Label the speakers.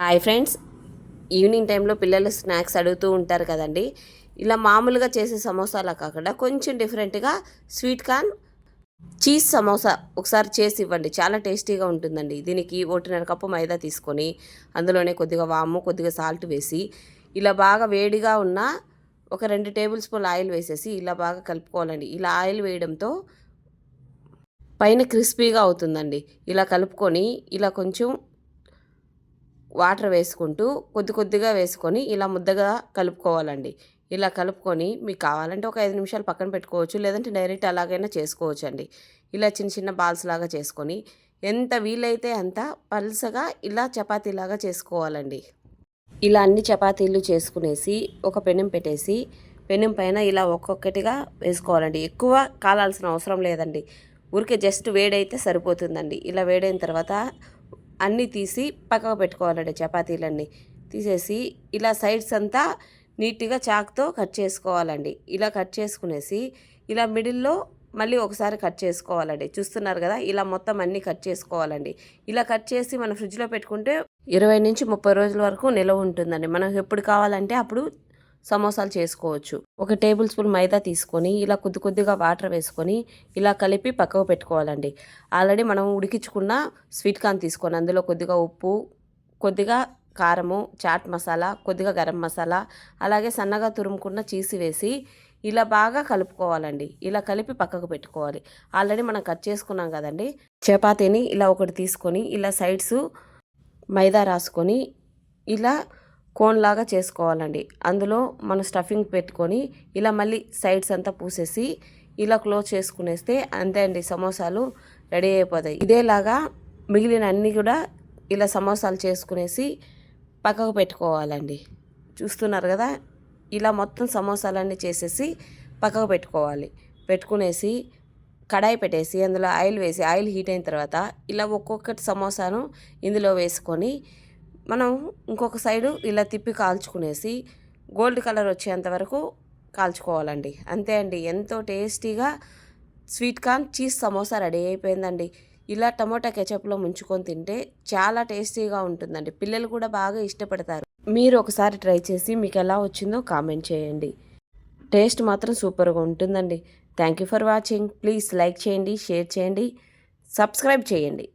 Speaker 1: Hi friends. Evening టైంలో పిల్లలు snacks అడుగుతూ ఉంటారు కదండి. ఇలా మామూలుగా చేసే సమోసాలా కాకుండా కొంచెం డిఫరెంట్గా స్వీట్ కార్న్ చీజ్ సమోసా ఒకసారి చేసి ఇవ్వండి. చాలా టేస్టీగా ఉంటుందండి. దీనికి ఒకటిన్నర కప్పు మైదా తీసుకొని అందులోనే కొద్దిగా వాము కొద్దిగా సాల్ట్ వేసి ఇలా బాగా వేడిగా ఉన్న ఒక రెండు టేబుల్ స్పూన్ ఆయిల్ వేసేసి ఇలా బాగా కలుపుకోవాలండి. ఇలా ఆయిల్ వేయడంతో పైన క్రిస్పీగా అవుతుందండి. ఇలా కలుపుకొని ఇలా కొంచెం వాటర్ వేసుకుంటూ కొద్ది కొద్దిగా వేసుకొని ఇలా ముద్దగా కలుపుకోవాలండి. ఇలా కలుపుకొని మీకు కావాలంటే ఒక ఐదు నిమిషాలు పక్కన పెట్టుకోవచ్చు లేదంటే డైరెక్ట్ అలాగైనా చేసుకోవచ్చు అండి ఇలా చిన్న చిన్న బాల్స్ లాగా చేసుకొని ఎంత వీలైతే అంత పల్సగా ఇలా చపాతీలాగా చేసుకోవాలండి. ఇలా అన్ని చపాతీలు చేసుకునేసి ఒక పెనం పెట్టేసి పెనం పైన ఇలా ఒక్కొక్కటిగా వేసుకోవాలండి. ఎక్కువ కాలాల్సిన అవసరం లేదండి. ఊరికే జస్ట్ వేడైతే సరిపోతుందండి. ఇలా వేడైన తర్వాత అన్నీ తీసి పక్కకు పెట్టుకోవాలండి చపాతీలన్నీ. తీసేసి ఇలా సైడ్స్ అంతా నీట్గా చాక్తో కట్ చేసుకోవాలండి. ఇలా కట్ చేసుకునేసి ఇలా మిడిల్లో మళ్ళీ ఒకసారి కట్ చేసుకోవాలండి. చూస్తున్నారు కదా ఇలా మొత్తం అన్నీ కట్ చేసుకోవాలండి. ఇలా కట్ చేసి మనం ఫ్రిడ్జ్లో పెట్టుకుంటే ఇరవై నుంచి ముప్పై రోజుల వరకు నిలవ ఉంటుందండి. మనం ఎప్పుడు కావాలంటే అప్పుడు సమోసాలు చేసుకోవచ్చు. ఒక టేబుల్ స్పూన్ మైదా తీసుకొని ఇలా కొద్ది కొద్దిగా వాటర్ వేసుకొని ఇలా కలిపి పక్కకు పెట్టుకోవాలండి. ఆల్రెడీ మనం ఉడికించుకున్న స్వీట్ కార్న్ తీసుకొని అందులో కొద్దిగా ఉప్పు కొద్దిగా కారము చాట్ మసాలా కొద్దిగా గరం మసాలా అలాగే సన్నగా తురుముకున్న చీసి వేసి ఇలా బాగా కలుపుకోవాలండి. ఇలా కలిపి పక్కకు పెట్టుకోవాలి. ఆల్రెడీ మనం కట్ చేసుకున్నాం కదండి. చపాతీని ఇలా ఒకటి తీసుకొని ఇలా సైడ్స్ మైదా రాసుకొని ఇలా కోన్ లాగా చేసుకోవాలండి. అందులో మనం స్టఫింగ్ పెట్టుకొని ఇలా మళ్ళీ సైడ్స్ అంతా పూసేసి ఇలా క్లోజ్ చేసుకునేస్తే అంతే అండి సమోసాలు రెడీ అయిపోతాయి. ఇదేలాగా మిగిలిన అన్నీ కూడా ఇలా సమోసాలు చేసుకునేసి పక్కకు పెట్టుకోవాలండి. చూస్తున్నారు కదా ఇలా మొత్తం సమోసాలన్నీ చేసేసి పక్కకు పెట్టుకోవాలి. పెట్టుకునేసి కడాయి పెట్టేసి అందులో ఆయిల్ వేసి ఆయిల్ హీట్ అయిన తర్వాత ఇలా ఒక్కొక్కటి సమోసాను ఇందులో వేసుకొని మనం ఇంకొక సైడు ఇలా తిప్పి కాల్చుకునేసి గోల్డ్ కలర్ వచ్చేంత వరకు కాల్చుకోవాలండి. అంతే అండి. ఎంతో టేస్టీగా sweet corn cheese samosa ready అయిపోయిందండి. ఇలా టమోటా కెచప్లో ముంచుకొని తింటే చాలా టేస్టీగా ఉంటుందండి. పిల్లలు కూడా బాగా ఇష్టపడతారు. మీరు ఒకసారి ట్రై చేసి మీకు ఎలా వచ్చిందో కామెంట్ చేయండి. టేస్ట్ మాత్రం సూపర్గా ఉంటుందండి. Thank you for watching. Please like చేయండి షేర్ చేయండి సబ్స్క్రైబ్ చేయండి.